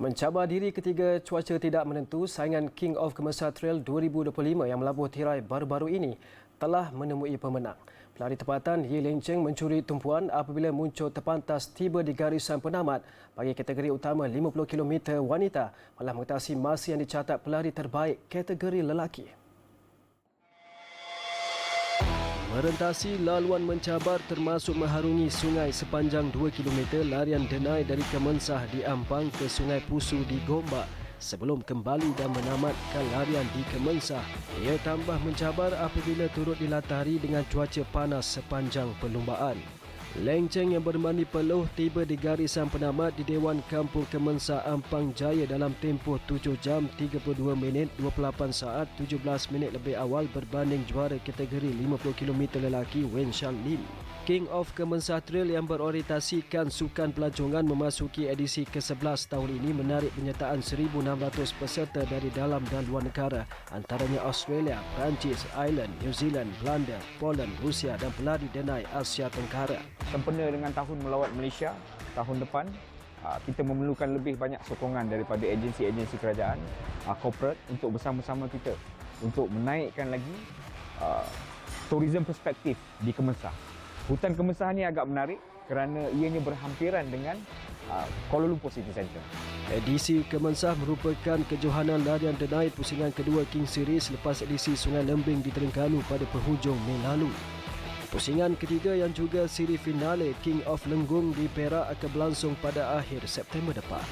Mencabar diri ketiga cuaca tidak menentu, saingan King of Kemesa Trail 2025 yang melabuh tirai baru-baru ini telah menemui pemenang. Pelari tempatan Yi Leng Cheng mencuri tumpuan apabila muncul terpantas tiba di garisan penamat bagi kategori utama 50 km wanita malah mengatasi masa yang dicatat pelari terbaik kategori lelaki. Merentasi laluan mencabar termasuk mengharungi sungai sepanjang 2 km larian denai dari Kemensah di Ampang ke Sungai Pusu di Gombak sebelum kembali dan menamatkan larian di Kemensah. Ia tambah mencabar apabila turut dilatari dengan cuaca panas sepanjang perlumbaan. Leng Cheng yang bermandi peluh tiba di garisan penamat di Dewan Kampung Kemensa Ampang Jaya dalam tempoh 7 jam 32 minit 28 saat 17 minit lebih awal berbanding juara kategori 50 km lelaki Wen Shan Lim. King of Kemensa Trail yang berorientasikan sukan pelancongan memasuki edisi ke-11 tahun ini menarik penyertaan 1,600 peserta dari dalam dan luar negara antaranya Australia, Perancis, Ireland, New Zealand, Belanda, Poland, Rusia dan pelari denai Asia Tenggara sempena dengan tahun melawat Malaysia tahun depan ah, kita memerlukan lebih banyak sokongan daripada agensi-agensi kerajaan uh, corporate untuk bersama-sama kita untuk menaikkan lagi uh, tourism perspektif di Kemensah. Hutan Kemensah ni agak menarik kerana ianya berhampiran dengan uh, Kuala Lumpur City Centre. Edisi Kemensah merupakan kejohanan larian denai pusingan kedua King Series lepas edisi Sungai Lembing di Terengganu pada penghujung Mei lalu. Pusingan ketiga yang juga siri finale King of Lenggung di Perak akan berlangsung pada akhir September depan.